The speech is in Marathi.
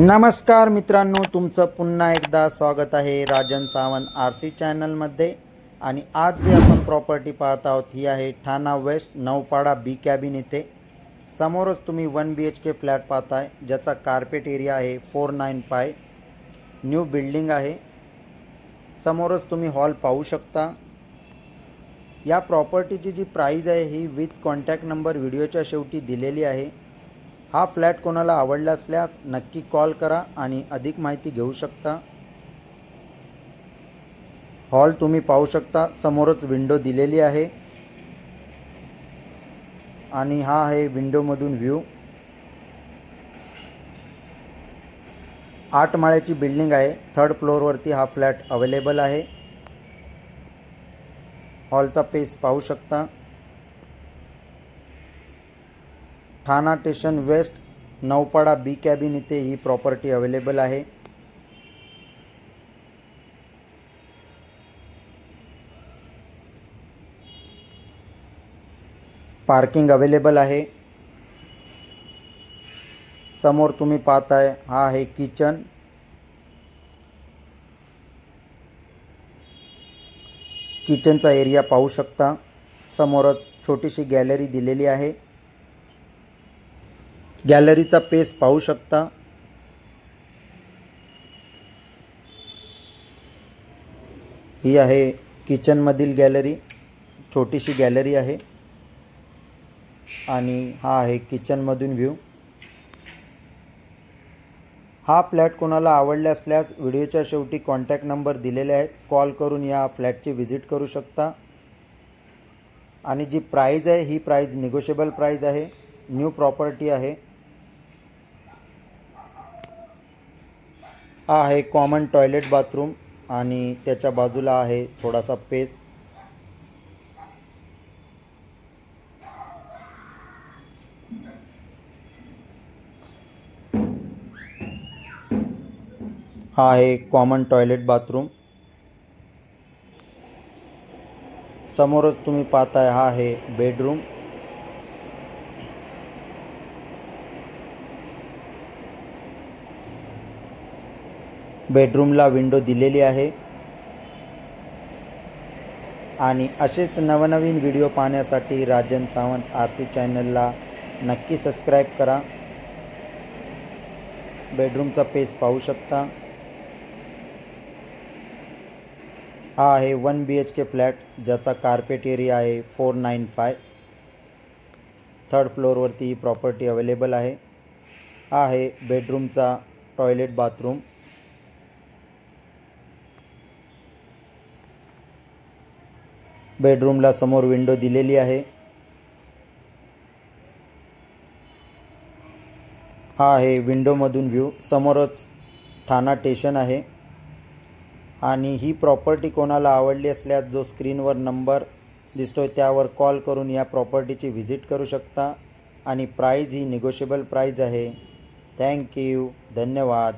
नमस्कार मित्रांनो तुमचं पुन्हा एकदा स्वागत आहे राजन सावंत आर सी चॅनलमध्ये आणि आज जी आपण प्रॉपर्टी पाहत आहोत ही आहे ठाणा वेस्ट नवपाडा बी कॅबिन येथे समोरच तुम्ही one B H K flat पाहताय ज्याचा कार्पेट एरिया आहे four nine five new building आहे. समोरच तुम्ही हॉल पाहू शकता. या प्रॉपर्टीची जी प्राईज आहे ही विथ कॉन्टॅक्ट नंबर व्हिडिओच्या शेवटी दिलेली आहे. हा फ्लॅट कोणाला आवडला असल्यास नक्की कॉल करा आणि अधिक माहिती घेऊ शकता. हॉल तुम्ही पाहू शकता. समोरच विंडो दिलेली आहे. आणि हा आहे विंडोमधून व्ह्यू. आठ माळ्याची बिल्डिंग आहे. थर्ड फ्लोअरवरती हा फ्लॅट अवेलेबल आहे. हॉलचा पेस पाहू शकता. Thane station west Naupada B cabin इथे ही प्रॉपर्टी अवेलेबल आहे. पार्किंग अवेलेबल आहे. समोर तुम्ही पाहताय हा आहे किचन किचनचा एरिया पाहू शकता. समोरच छोटीशी गॅलरी दिलेली आहे. गॅलरीचा पेस पाहू शकता. ही आहे किचनमधील गॅलरी. छोटीशी गॅलरी आहे. आणि हा आहे किचनमधून व्ह्यू. हा फ्लॅट कोणाला आवडला असल्यास व्हिडिओच्या शेवटी कॉन्टॅक्ट नंबर दिलेले आहेत. कॉल करून या फ्लॅटची व्हिजिट करू शकता. आणि जी प्राईज आहे ही प्राईज निगोशिएबल प्राईज आहे. न्यू प्रॉपर्टी आहे. हा आहे कॉमन टॉयलेट बाथरूम आणि त्याच्या बाजूला आहे थोडासा पेस हा आहे कॉमन टॉयलेट बाथरूम समोरच तुम्ही पाहताय हा आहे बेडरूम बेडरूमला विंडो दिलेली आहे. आणि असेच नवनवीन व्हिडिओ पाहण्यासाठी राजन सावंत आर सी चॅनलला नक्की सबस्क्राईब करा. बेडरूमचा पेस पाहू शकता. हा आहे one B H K flat ज्याचा कार्पेट एरिया आहे फोर नाईन फाय. थर्ड फ्लोअरवरती ही प्रॉपर्टी अवेलेबल आहे. हा आहे बेडरूमचा टॉयलेट बाथरूम. बेडरूमला समोर विंडो दिलेली आहे. हा आहे विंडोमधून व्ह्यू. समोरच ठाणा स्टेशन आहे. आणि ही प्रॉपर्टी कोणाला आवडली असल्यास जो स्क्रीनवर नंबर दिसतो आहे त्यावर कॉल करून या प्रॉपर्टीची व्हिजिट करू शकता. आणि प्राईज ही निगोशिएबल प्राईज आहे. थँक्यू धन्यवाद.